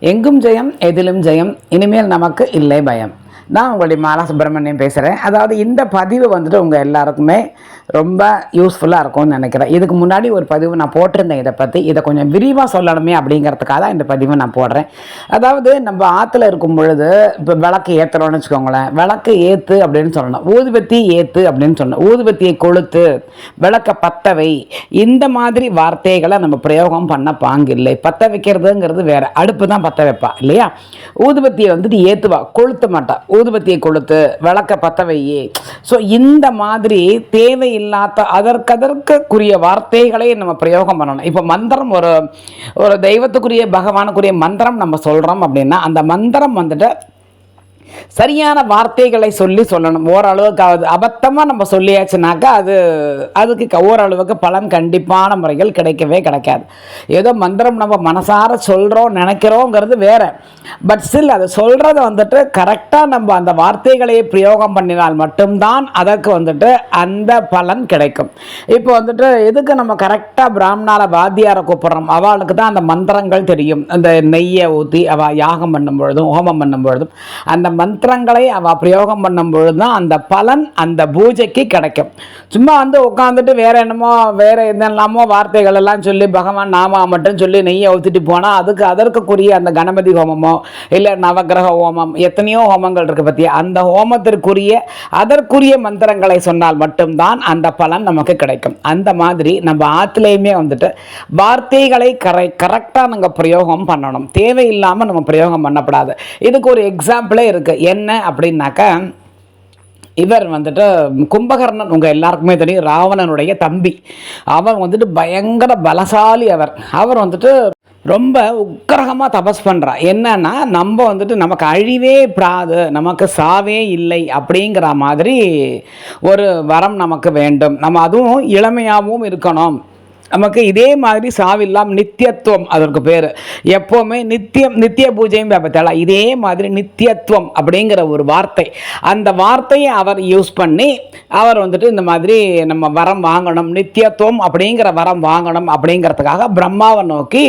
எங்கும் ஜெயம் எதிலும் ஜெயம் இனிமேல் நமக்கு இல்லை பயம். நான் உங்களுடைய மாலா சுப்பிரமணியம் பேசுகிறேன் அதாவது இந்த பதிவு வந்துட்டு உங்கள் எல்லாருக்குமே ரொம்ப யூஸ்ஃபுல்லாக இருக்கும்னு நினைக்கிறேன். இதுக்கு முன்னாடி ஒரு பதிவு நான் போட்டிருந்தேன் இதை பற்றி இதை கொஞ்சம் விரிவாக சொல்லணுமே அப்படிங்கிறதுக்காக தான் இந்த பதிவை நான் போடுறேன். அதாவது நம்ம ஆற்றுல இருக்கும் பொழுது இப்போ விளக்கு ஏற்றுறோம்னு வச்சுக்கோங்களேன். விளக்கு ஏற்று அப்படின்னு சொல்லணும். ஊதுபத்தி ஏற்று அப்படின்னு சொல்லணும். ஊதுபத்தியை கொளுத்து விளக்க பத்தவை இந்த மாதிரி வார்த்தைகளை நம்ம பிரயோகம் பண்ண பாங்கில்லை பற்ற வைக்கிறதுங்கிறது வேறு. அடுப்பு தான் பற்ற வைப்பா இல்லையா? ஊதுபத்தியை வந்துட்டு ஏற்றுவா கொளுத்த மாட்டா. ஊதுபத்தியை கொளுத்து விளக்க பற்ற ஸோ இந்த மாதிரி தேவை இல்லாத அதற்கதற்குரிய வார்த்தைகளை நம்ம பிரயோகம் பண்ணணும். இப்போ மந்திரம் ஒரு ஒரு தெய்வத்துக்குரிய பகவானுக்குரிய மந்திரம் நம்ம சொல்கிறோம் அப்படின்னா அந்த மந்திரம் வந்துட்டு சரியான வார்த்தைகளை சொல்லி சொல்லணும். ஓரளவுக்கு அது அபத்தமாக நம்ம சொல்லியாச்சுனாக்கா அது அதுக்கு ஓரளவுக்கு பலன் கண்டிப்பான முறைகள் கிடைக்கவே கிடைக்காது. ஏதோ மந்திரம் நம்ம மனசார சொல்கிறோம் நினைக்கிறோங்கிறது வேறு. பட் ஸ்டில் அது சொல்கிறத வந்துட்டு கரெக்டாக நம்ம அந்த வார்த்தைகளையே பிரயோகம் பண்ணினால் மட்டும்தான் அதற்கு வந்துட்டு அந்த பலன் கிடைக்கும். இப்போ வந்துட்டு எதுக்கு நம்ம கரெக்டாக பிராமணால வாத்தியாரை கூப்பிட்றோம்? அவளுக்கு தான் அந்த மந்திரங்கள் தெரியும். அந்த நெய்யை ஊற்றி அவள் யாகம் பண்ணும் பொழுதும் ஹோமம் பண்ணும் பொழுதும் அந்த மந்திரங்களை அவள் பிரயோகம் பண்ணும் பொழுது தான் அந்த பலன் அந்த பூஜைக்கு கிடைக்கும். சும்மா வந்து உட்காந்துட்டு வேற என்னமோ வேற என்னெல்லாமோ வார்த்தைகள் எல்லாம் சொல்லி பகவான் நாமா மட்டும் சொல்லி நெய்யை ஊற்றிட்டு போனால் அதுக்கு அதற்குரிய அந்த கணபதி ஹோமமோ இல்லை நவக்கிரக ஹோமம் எத்தனையோ ஹோமங்கள் இருக்குது பற்றியா அந்த ஹோமத்திற்குரிய அதற்குரிய மந்திரங்களை சொன்னால் மட்டும்தான் அந்த பலன் நமக்கு கிடைக்கும். அந்த மாதிரி நம்ம ஆற்றுலையுமே வந்துட்டு வார்த்தைகளை கரை கரெக்டாக நாங்கள் பிரயோகம் பண்ணணும். தேவையில்லாமல் நம்ம பிரயோகம் பண்ணக்கூடாது இதுக்கு ஒரு எக்ஸாம்பிளே இருக்குது என்ன அப்படின்னாக்கா இவர் வந்துட்டு கும்பகர்ணன் உங்கள் எல்லாருக்குமே தெரியும் ராவணனுடைய தம்பி. அவன் வந்துட்டு பயங்கர பலசாலி அவர். அவர் வந்துட்டு ரொம்ப உக்கிரகமாக தபஸ் பண்ணுறா என்னன்னா நம்ம வந்துட்டு நமக்கு அழிவே பிராது நமக்கு சாவே இல்லை அப்படிங்கிற மாதிரி ஒரு வரம் நமக்கு வேண்டும். நம்ம அதுவும் இளமையாகவும் இருக்கணும். நமக்கு இதே மாதிரி சாவில்லாம் நித்தியத்துவம் அதற்கு பேர். எப்போவுமே நித்தியம் நித்திய பூஜையும் பார்த்தால இதே மாதிரி நித்தியத்துவம் அப்படிங்கிற ஒரு வார்த்தை. அந்த வார்த்தையை அவர் யூஸ் பண்ணி அவர் வந்துட்டு இந்த மாதிரி நம்ம வரம் வாங்கணும் நித்தியத்துவம் அப்படிங்கிற வரம் வாங்கணும் அப்படிங்கிறதுக்காக பிரம்மாவை நோக்கி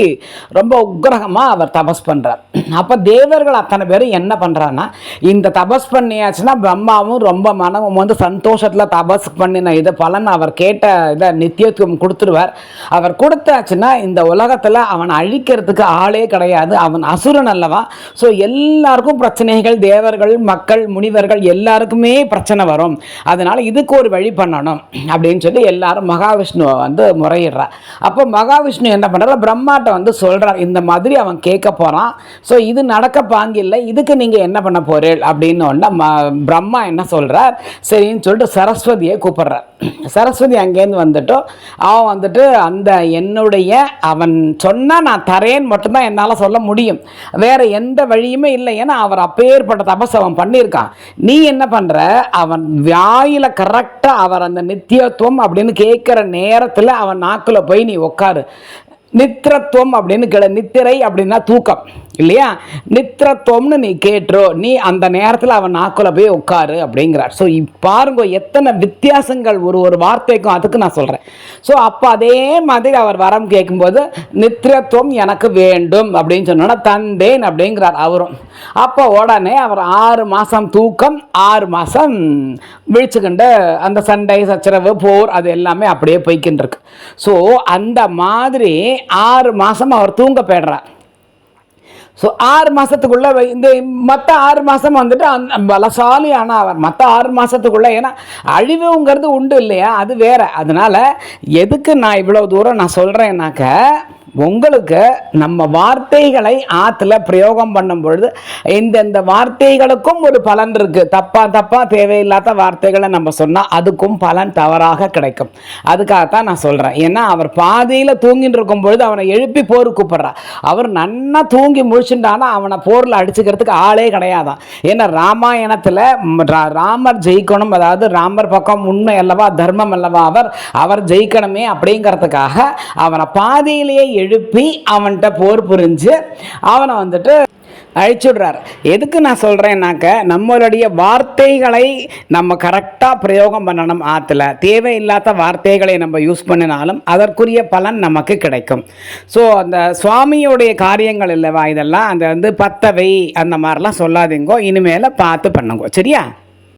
ரொம்ப உக்ரகமாக அவர் தபஸ் பண்ணுறார் அப்போ தேவர்கள் அத்தனை பேரும் என்ன பண்ணுறான்னா இந்த தபஸ் பண்ணியாச்சுன்னா பிரம்மாவும் ரொம்ப மனமும் வந்து சந்தோஷத்தில் தபஸ் பண்ணின இது பலன் அவர் கேட்ட இதை நித்தியத்துவம் கொடுத்துருவார். அவர் கொடுத்தாச்சுன்னா இந்த உலகத்தில் அவன் அழிக்கிறதுக்கு ஆளே கிடையாது. அவன் அசுரன் அல்லவா? ஸோ எல்லாருக்கும் பிரச்சனைகள் தேவர்கள் மக்கள் முனிவர்கள் எல்லாருக்குமே பிரச்சனை வரும். அதனால் இதுக்கு ஒரு வழி பண்ணணும் அப்படின்னு சொல்லி எல்லாரும் மகாவிஷ்ணுவை வந்து முறையிடுறார் அப்போ மகாவிஷ்ணு என்ன பண்ணுறாரு பிரம்மாட்ட வந்து சொல்கிறார் இந்த மாதிரி அவன் கேட்க போகிறான் ஸோ இது நடக்க பாங்கில்லை இதுக்கு நீங்கள் என்ன பண்ண போறீள் அப்படின்னு ஒன்று ம பிரம்மா என்ன சொல்கிறார் சரின்னு சொல்லிட்டு சரஸ்வதியை கூப்பிடுறார். சரஸ்வதி அங்கேருந்து வந்துட்டோம் அவன் வந்துட்டு அந்த என்னுடைய அவன் சொன்னால் நான் தரேன்னு மட்டும்தான் என்னால் சொல்ல முடியும். வேறு எந்த வழியுமே இல்லை ஏன்னா அவர் அப்பேற்பட்ட தபஸ் அவன் பண்ணியிருக்கான். நீ என்ன பண்ணுற அவன் வாயில் கரெக்டாக அவர் அந்த நித்தியத்துவம் அப்படின்னு கேட்குற நேரத்தில் அவன் நாக்கில் போய் நீ உட்காரு நித்திரத்துவம் அப்படின்னு கேள. நித்திரை அப்படின்னா தூக்கம். இல்லையா? நித்திரத்துவம்னு நீ கேட்டுரு. நீ அந்த நேரத்தில் அவன் நாக்குல போய் உட்காரு அப்படிங்கிறார். ஸோ பாருங்க எத்தனை வித்தியாசங்கள் ஒரு ஒரு வார்த்தைக்கும் அதுக்கு நான் சொல்கிறேன் ஸோ அப்போ அதே மாதிரி அவர் வரம் கேட்கும்போது நித்திரத்துவம் எனக்கு வேண்டும் அப்படின்னு சொன்னோன்னா தந்தேன் அப்படிங்கிறார் அவரும். அப்போ உடனே அவர் ஆறு மாதம் தூக்கம் ஆறு மாதம் விழிச்சுக்கிண்டு அந்த சண்டை சச்சரவு போர் அது எல்லாமே அப்படியே போய்க்கின்னு இருக்கு ஸோ அந்த மாதிரி ஆறு மாதம் அவர் தூங்க போயிடுறார். ஸோ ஆறு மாதத்துக்குள்ள இந்த மற்ற ஆறு மாதம் வந்துட்டு அந்த பலசாலியான அவர். மற்ற ஆறு மாதத்துக்குள்ளே ஏன்னா அழிவுங்கிறது உண்டு இல்லையா? அது வேற. அதனால் எதுக்கு நான் இவ்வளோ தூரம் நான் சொல்கிறேன்னாக்க உங்களுக்கு நம்ம வார்த்தைகளை ஆற்றுல பிரயோகம் பண்ணும் பொழுது இந்தந்த வார்த்தைகளுக்கும் ஒரு பலன் இருக்குது தப்பா தப்பாக தேவையில்லாத வார்த்தைகளை நம்ம சொன்னால் அதுக்கும் பலன் தவறாக கிடைக்கும். அதுக்காகத்தான் நான் சொல்கிறேன் ஏன்னா அவர் பாதியில் தூங்கிட்டு இருக்கும் பொழுது அவனை எழுப்பி போர் கூப்பிட்றா. அவர் நன்னா தூங்கி முழிச்சுட்டானா அவனை போரில் அடிச்சுக்கிறதுக்கு ஆளே கிடையாதான். ஏன்னா ராமாயணத்தில் ராமர் ஜெயிக்கணும் அதாவது ராமர் பக்கம் உண்மை அல்லவா தர்மம் அல்லவா அவர் அவர் ஜெயிக்கணுமே அப்படிங்கிறதுக்காக அவனை பாதியிலேயே எழு எழுப்பி அவன்கிட்ட போர் புரிஞ்சு அவனை வந்துட்டு அழிச்சுடுறார். எதுக்கு நான் சொல்கிறேன்னாக்க நம்மளுடைய வார்த்தைகளை நம்ம கரெக்டாக பிரயோகம் பண்ணணும் ஆற்றுல தேவையில்லாத வார்த்தைகளை நம்ம யூஸ் பண்ணினாலும் அதற்குரிய பலன் நமக்கு கிடைக்கும். ஸோ அந்த சுவாமியுடைய காரியங்கள் இல்லைவா இதெல்லாம்? அந்த வந்து பத்தவை அந்த மாதிரிலாம் சொல்லாதீங்கோ இனிமேல் பார்த்து பண்ணுங்க. சரியா?